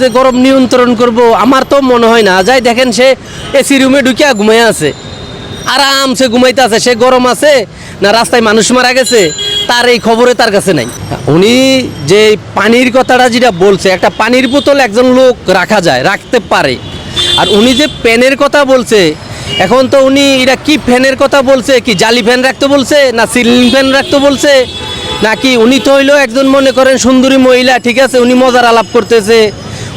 যে গরম নিয়ন্ত্রণ করব, আমার তো মনে হয় না। যাই দেখেন, সে এসি রুমে ঢুকিয়া ঘুমাইয়া আছে। আরামসে ঘুমাইতে আছে। সে গরম আছে না রাস্তায় মানুষ মারা গেছে, তার এই খবরে তার কাছে নাই। উনি যে পানির কথাটা যেটা বলছে, একটা পানির বোতল একজন লোক রাখা যায়, রাখতে পারে। আর উনি যে প্যানের কথা বলছে, এখন তো উনি এটা কি ফ্যানের কথা বলছে, কি জালি ফ্যান রাখতে বলছে, না সিলিং ফ্যান রাখতে বলছে, নাকি উনি তো হইল একজন মনে করেন সুন্দরী মহিলা, ঠিক আছে, উনি মজার আলাপ করতেছে।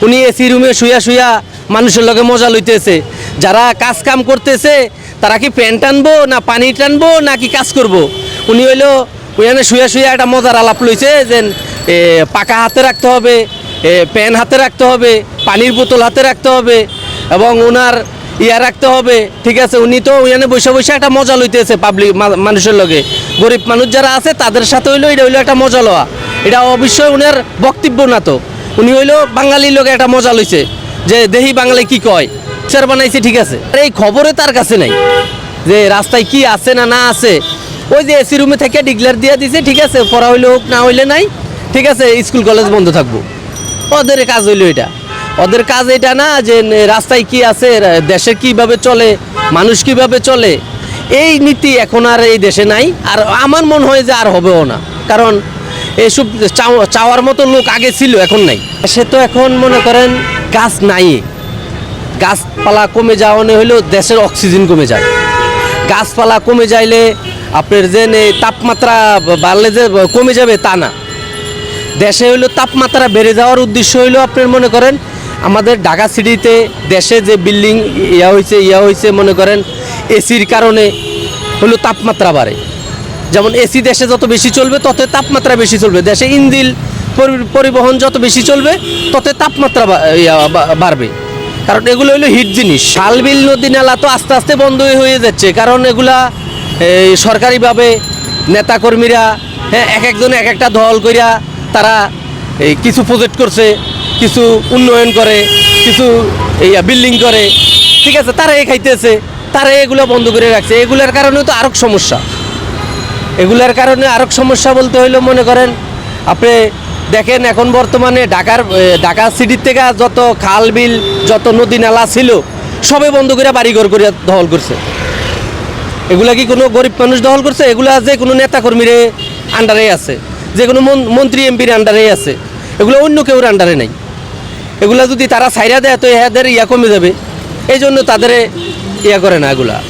উনি এসি রুমে শুয়া শুয়া মানুষের লগে মজা লইতেছে। যারা কাজ কাম করতেছে, তারা কি প্যান টানবো না পানি টানবো না কি কাজ করব। উনি হইল ওইখানে শুয়া শুয়া একটা মজার আলাপ লইছে যে পাকা হাতে রাখতে হবে প্যান হাতে রাখতে হবে, পানির বোতল হাতে রাখতে হবে, এবং ওনার ইয়া রাখতে হবে। ঠিক আছে, উনি তো ওইখানে বসে বসে একটা মজা লইতেছে পাবলিক মানুষের লগে। গরিব মানুষ যারা আছে, তাদের সাথে হইল, এটা হইল একটা মজা লওয়া। এটা অবশ্যই উনার বক্তব্য না তো। উনি হইল বাঙালির লোকে একটা মজা লইছে, যে দেহি বাঙালি কি কয় স্যার বানাইছে, ঠিক আছে। আর এই খবরে তার কাছে নাই, যে রাস্তায় কি আছে না না আছে। ওই যে এসি রুমে থেকে ডিক্লেয়ার দিয়ে দিছে, ঠিক আছে, পড়া হইলে হোক, না হইলে নাই, ঠিক আছে, স্কুল কলেজ বন্ধ থাকব। ওদের কাজ হইল এটা। ওদের কাজ এটা না, যে রাস্তায় কি আছে, দেশে কীভাবে চলে, মানুষ কীভাবে চলে, এই নীতি এখন আর এই দেশে নাই। আর আমার মনে হয় যে আর হবেও না। কারণ এসব চাও- চাওয়ার মতো লোক আগে ছিল, এখন নাই। সে তো এখন মনে করেন গাছ নাই। গাছপালা কমে যাওয়ানো হলেও দেশের অক্সিজেন কমে যায়। গাছপালা কমে যাইলে আপনার যে তাপমাত্রা বাড়লে যে কমে যাবে তা না। দেশে হইল তাপমাত্রা বেড়ে যাওয়ার উদ্দেশ্য হইল আপনার মনে করেন আমাদের ঢাকা সিটিতে দেশে যে বিল্ডিং ইয়া হয়েছে ইয়া হয়েছে মনে করেন এসির কারণে হলো তাপমাত্রা বাড়ে। যেমন এসি দেশে যত বেশি চলবে, তত তাপমাত্রা বেশি চলবে। দেশে ইঞ্জিল পরিবহন যত বেশি চলবে, তত তাপমাত্রা বাড়বে। কারণ এগুলো হলো হিট জিনিস। শালবিল নদী নালা তো আস্তে আস্তে বন্ধ হয়ে যাচ্ছে। কারণ এগুলা, এই সরকারিভাবে নেতাকর্মীরা হ্যাঁ এক একজন এক একটা দল কইরা তারা এই কিছু প্রজেক্ট করছে, কিছু উন্নয়ন করে, কিছু এই বিল্ডিং করে। ঠিক আছে তারা এ খাইতেছে তারা এগুলো বন্ধ করে রাখছে। এগুলোর কারণে তো আরও সমস্যা। এগুলার কারণে আরও সমস্যা বলতে হইল, মনে করেন, আপনি দেখেন এখন বর্তমানে ঢাকার ঢাকা সিটির থেকে যত খাল বিল, যত নদী নালা ছিল, সবে বন্ধ করে বাড়িঘর করে দখল করছে। এগুলা কি কোনো গরিব মানুষ দখল করছে? এগুলা যে কোনো নেতাকর্মীরে আন্ডারে আছে, যে কোনো মন- মন্ত্রী, এমপির আন্ডারে আছে, এগুলো অন্য কেউর আন্ডারে নাই। এগুলা যদি তারা সাইরা দেয়, তো এদের ইয়া কমে যাবে এই জন্য তাদের ইয়া করে না এগুলা।